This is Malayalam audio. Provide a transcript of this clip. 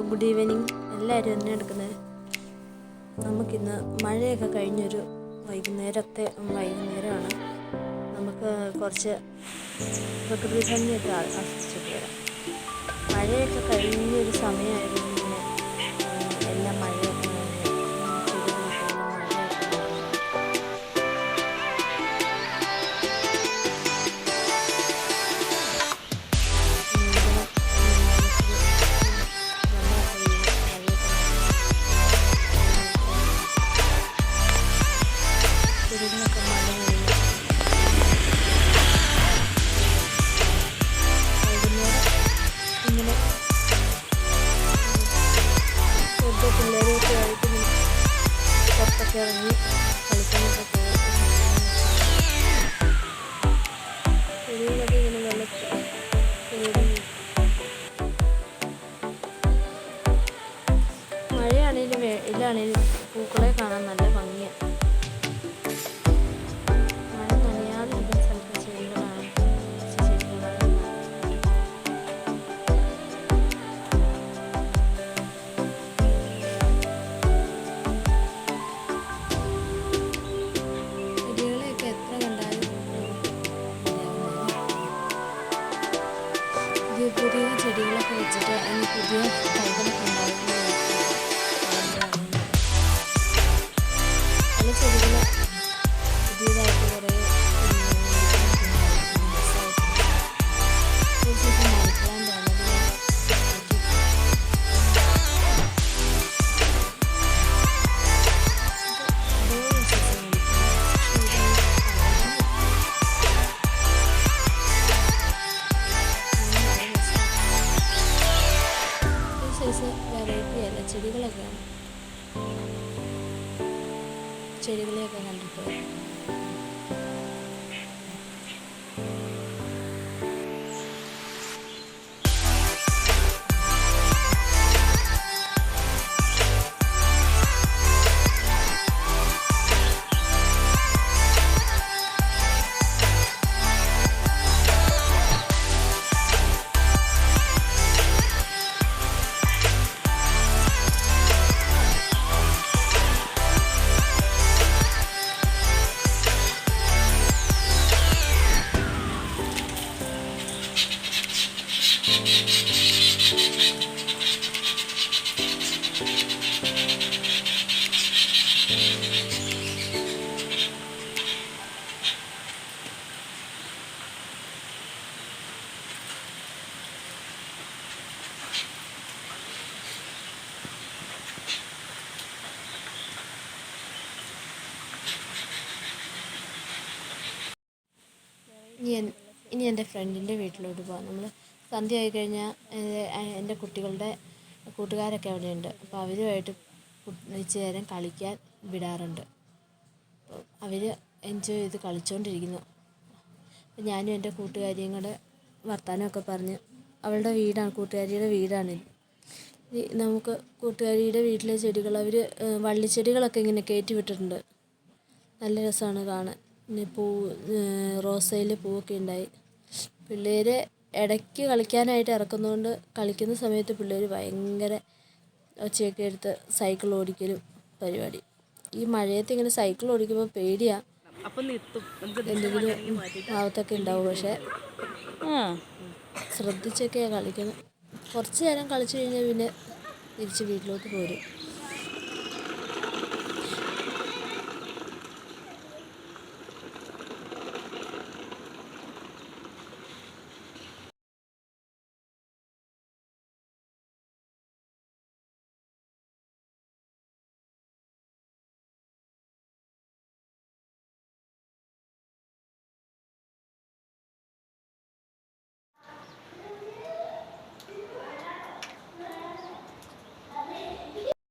ഗുഡ് ഈവനിങ് എല്ലാവരും എന്നെ എടുക്കുന്നത് നമുക്കിന്ന് മഴയൊക്കെ കഴിഞ്ഞൊരു വൈകുന്നേരത്തെ വൈകുന്നേരമാണ്. നമുക്ക് കുറച്ച് പ്രകൃതി ഭംഗിയൊക്കെ ആസ്വദിച്ചിട്ട് വരാം. മഴയൊക്കെ കഴിഞ്ഞൊരു സമയമായിരുന്നു. ഇറങ്ങി കളിക്കാനൊക്കെ പോകും ഇങ്ങനെ വെള്ളത്തിൽ മഴയാണേലും വെയിലാണേലും പൂക്കളെ കാണാൻ നല്ല ഭംഗിയാണ് പുതിയ ചെടികളൊക്കെ വെച്ചിട്ട് അതിന് പുതിയ തൈകളൊക്കെ ഉണ്ടാകുന്നത് സൈസ് വെറൈറ്റി അല്ല. ചെടികളൊക്കെയാണ് ചെടികളെയൊക്കെ കണ്ടിട്ട്. ഇനി എൻ- ഇനി എന്റെ ഫ്രണ്ടിന്റെ വീട്ടിലോട്ട് പോകാം നമ്മൾ സന്ധ്യ ആയി കഴിഞ്ഞാൽ എന്റെ കുട്ടികളുടെ കൂട്ടുകാരൊക്കെ അവിടെയുണ്ട്. അപ്പോൾ അവരുമായിട്ട് ഇച്ചിരി നേരം കളിക്കാൻ വിടാറുണ്ട്. അപ്പോൾ അവർ എൻജോയ് ചെയ്ത് കളിച്ചുകൊണ്ടിരിക്കുന്നു ഞാനും എന്റെ കൂട്ടുകാരിയും കൂടെ വർത്തമാനമൊക്കെ പറഞ്ഞ് അവളുടെ വീടാണ് കൂട്ടുകാരിയുടെ വീടാണ് ഈ നമുക്ക് കൂട്ടുകാരിയുടെ വീട്ടിലെ ചെടികൾ അവർ വള്ളിച്ചെടികളൊക്കെ ഇങ്ങനെ കയറ്റി വിട്ടിട്ടുണ്ട് നല്ല രസമാണ് കാണാൻ. പിന്നെ പൂ റോസയിൽ പൂവൊക്കെ ഉണ്ടായി. പിള്ളേർ ഇടയ്ക്ക് കളിക്കാനായിട്ട് ഇറക്കുന്നതുകൊണ്ട് കളിക്കുന്ന സമയത്ത് പിള്ളേർ ഭയങ്കര ഒച്ചയൊക്കെ എടുത്ത് സൈക്കിൾ ഓടിക്കലും പരിപാടി. ഈ മഴയത്ത് ഇങ്ങനെ സൈക്കിൾ ഓടിക്കുമ്പോൾ പേടിയാണ് നമുക്ക് എന്തെങ്കിലും ഭാഗത്തൊക്കെ ഉണ്ടാവും. പക്ഷേ ശ്രദ്ധിച്ചൊക്കെയാണ് കളിക്കുന്നത്. കുറച്ച് നേരം കളിച്ചു കഴിഞ്ഞാൽ പിന്നെ തിരിച്ച് വീട്ടിലോട്ട് പോരും.